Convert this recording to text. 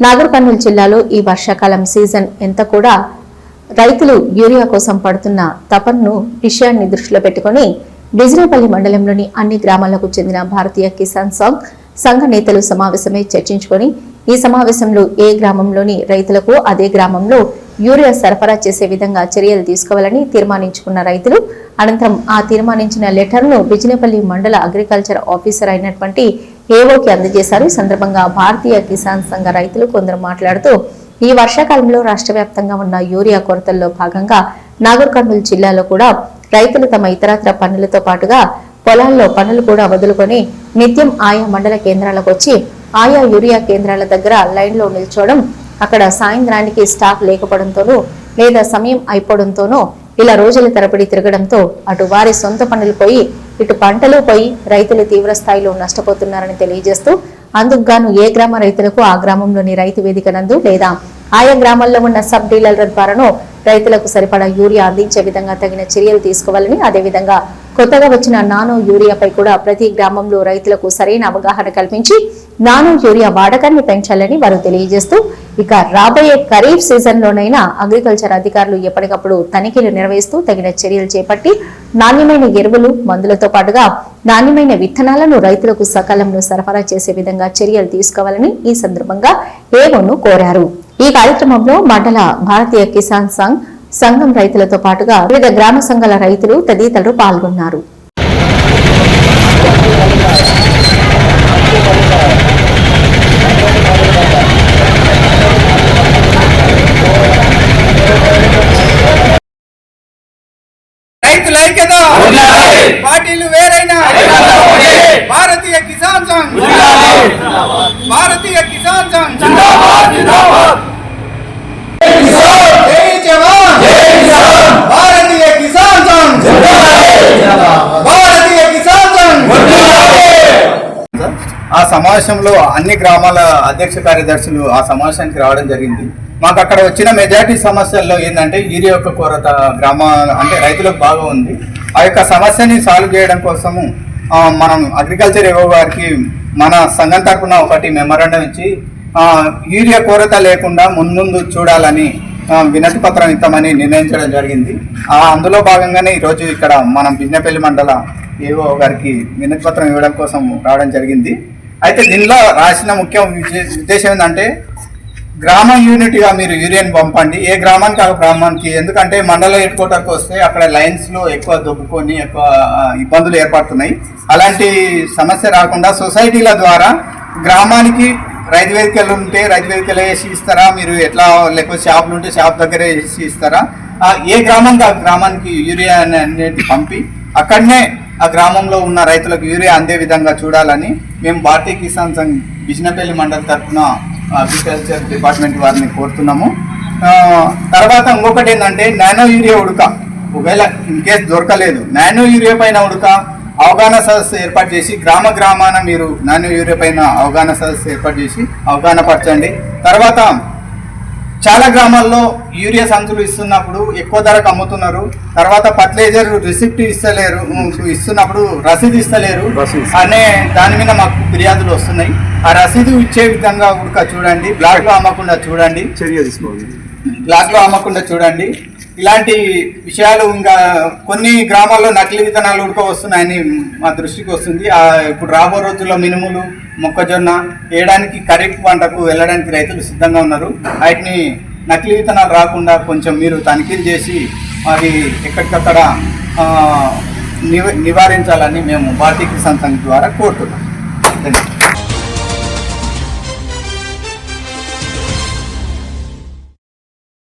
నాగర్ కర్నూలు జిల్లాలో ఈ వర్షాకాలం సీజన్ ఎంత కూడా రైతులు యూరియా కోసం పడుతున్న తపన్ను విషయాన్ని దృష్టిలో పెట్టుకుని బిజినపల్లి మండలంలోని అన్ని గ్రామాలకు చెందిన భారతీయ కిసాన్ సంఘ్ సంఘ నేతలు సమావేశమై చర్చించుకొని ఈ సమావేశంలో ఏ గ్రామంలోని రైతులకు అదే గ్రామంలో యూరియా సరఫరా చేసే విధంగా చర్యలు తీసుకోవాలని తీర్మానించుకున్న రైతులు అనంతరం ఆ తీర్మానించిన లెటర్ను బిజినపల్లి మండల అగ్రికల్చర్ ఆఫీసర్ అయినటువంటి ఏవోకి అందజేశారు. ఈ సందర్భంగా భారతీయ కిసాన్ సంఘ రైతులు కొందరు మాట్లాడుతూ ఈ వర్షాకాలంలో రాష్ట్ర వ్యాప్తంగా ఉన్న యూరియా కొరతల్లో భాగంగా నాగర్ కర్నూలు జిల్లాలో కూడా రైతులు తమ ఇతరత్ర పనులతో పాటుగా పొలాల్లో పనులు కూడా వదులుకొని నిత్యం ఆయా మండల కేంద్రాలకు వచ్చి ఆయా యూరియా కేంద్రాల దగ్గర లైన్లో నిల్చోవడం అక్కడ సాయంత్రానికి స్టాక్ లేకపోవడంతోనూ లేదా సమయం అయిపోవడంతోనూ ఇలా రోజుల తరబడి తిరగడంతో అటు వారి సొంత పనులు పోయి ఇటు పంటలు పోయి రైతులు తీవ్ర స్థాయిలో నష్టపోతున్నారని తెలియజేస్తూ అందుకు గాను ఏ గ్రామ రైతులకు ఆ గ్రామంలోని రైతు వేదిక నందు లేదా ఆయా గ్రామాల్లో ఉన్న సబ్ డీలర్ల ద్వారానో రైతులకు సరిపడా యూరియా అందించే విధంగా తగిన చర్యలు తీసుకోవాలని అదేవిధంగా కొత్తగా వచ్చిన నానో యూరియాపై కూడా ప్రతి గ్రామంలో రైతులకు సరైన అవగాహన కల్పించి నానో యూరియా వాడకాన్ని పెంచాలని వారు తెలియజేస్తూ ఇక రాబోయే ఖరీఫ్ సీజన్ లోనైనా అగ్రికల్చర్ అధికారులు ఎప్పటికప్పుడు తనిఖీలు నిర్వహిస్తూ తగిన చర్యలు చేపట్టి నాణ్యమైన ఎరువులు మందులతో పాటుగా నాణ్యమైన విత్తనాలను రైతులకు సకాలంలో సరఫరా చేసే విధంగా చర్యలు తీసుకోవాలని ఈ సందర్భంగా ఏవోను కోరారు. ఈ కార్యక్రమంలో మండల భారతీయ కిసాన్ సంఘ్ సంఘం రైతులతో పాటుగా వివిధ గ్రామ సంఘాల రైతులు తదితరులు పాల్గొన్నారు. ఐక్యత! పార్టీలు వేరైనా! భారతీయ కిసాన్ సంఘ్! భారతీయ కిసాన్ సంఘ్ జై జవాన్ భారతీయ కిసాన్ సంఘ్ భారతీయ కిసాన్ సంఘ్ ఆ సమావేశంలో అన్ని గ్రామాల అధ్యక్ష కార్యదర్శులు ఆ సమావేశానికి రావడం జరిగింది. మాకు అక్కడ వచ్చిన మెజార్టీ సమస్యల్లో ఏంటంటే యూరియా యొక్క కొరత గ్రామ అంటే రైతులకు బాగా ఉంది. ఆ యొక్క సమస్యని సాల్వ్ చేయడం కోసము మనం అగ్రికల్చర్ ఏవో గారికి మన సంఘం తరపున ఒకటి మెమరాండం ఇచ్చి యూరియా కొరత లేకుండా ముందు చూడాలని వినతి పత్రం ఇస్తామని నిర్ణయించడం జరిగింది. ఆ, అందులో భాగంగానే ఈరోజు ఇక్కడ మనం బిజ్నపల్లి మండల ఏవో గారికి వినతి పత్రం ఇవ్వడం కోసం రావడం జరిగింది. అయితే దీనిలో రాసిన ముఖ్య ఉద్దేశం ఏంటంటే గ్రామ యూనిట్గా మీరు యూరియన్ పంపండి. ఏ గ్రామానికి ఆ గ్రామానికి. ఎందుకంటే మండల హెడ్ క్వార్టర్కి వస్తే అక్కడ లైన్స్లో ఎక్కువ దొబ్బుకొని ఎక్కువ ఇబ్బందులు ఏర్పడుతున్నాయి. అలాంటి సమస్య రాకుండా సొసైటీల ద్వారా గ్రామానికి రైతు వేదికలు ఉంటే రైతు వేదికలు వేసి ఇస్తారా? మీరు ఎట్లా లేకపోతే షాపులు ఉంటే షాప్ దగ్గర వేసి ఇస్తారా? ఏ గ్రామానికి ఆ గ్రామానికి యూరియా అనేది పంపి అక్కడనే ఆ గ్రామంలో ఉన్న రైతులకు యూరియా అందే విధంగా చూడాలని మేము భారతీయ కిసాన్ సంఘ్ బిజినపల్లి మండలి తరఫున అగ్రికల్చర్ డిపార్ట్మెంట్ వారిని కోరుతున్నాము. తర్వాత ఇంకొకటి ఏంటంటే నానో యూరియా ఉడక. ఒకవేళ ఇన్ కేస్ దొరకలేదు నానో యూరియా పైన ఉడక అవగాహన సదస్సు ఏర్పాటు చేసి గ్రామ గ్రామాన మీరు నానో యూరియా పైన అవగాహన సదస్సు ఏర్పాటు చేసి అవగాహన పరచండి. తర్వాత చాలా గ్రామాల్లో యూరియా సంచులు ఇస్తున్నప్పుడు ఎక్కువ ధరకు అమ్ముతున్నారు. తర్వాత ఫర్టిలైజర్ రిసిప్ట్ ఇస్తలేరు ఇస్తున్నప్పుడు రసీదు ఇస్తలేరు. అనే దాని మీద మాకు ఫిర్యాదులు వస్తున్నాయి. ఆ రసీదు ఇచ్చే విధంగా కూడా చూడండి బ్లాక్లో అమ్మకుండా చూడండి. చర్య తీసుకోవాలి. బ్లాక్లో అమ్మకుండా చూడండి. ఇలాంటి విషయాలు ఇంకా కొన్ని గ్రామాల్లో నకిలీ విత్తనాలు ఉడక వస్తున్నాయని మా దృష్టికి వస్తుంది. ఇప్పుడు రాబో రోజుల్లో మినుములు మొక్కజొన్న వేయడానికి ఖరీఫ్ పంటకు వెళ్ళడానికి రైతులు సిద్ధంగా ఉన్నారు. వాటిని నకిలీ విత్తనాలు రాకుండా కొంచెం మీరు తనిఖీలు చేసి మరి ఎక్కడికక్కడ నివ నివారించాలని మేము భారతీయ కిసాన్ సంఘ్ ద్వారా కోరుతున్నాం. యూ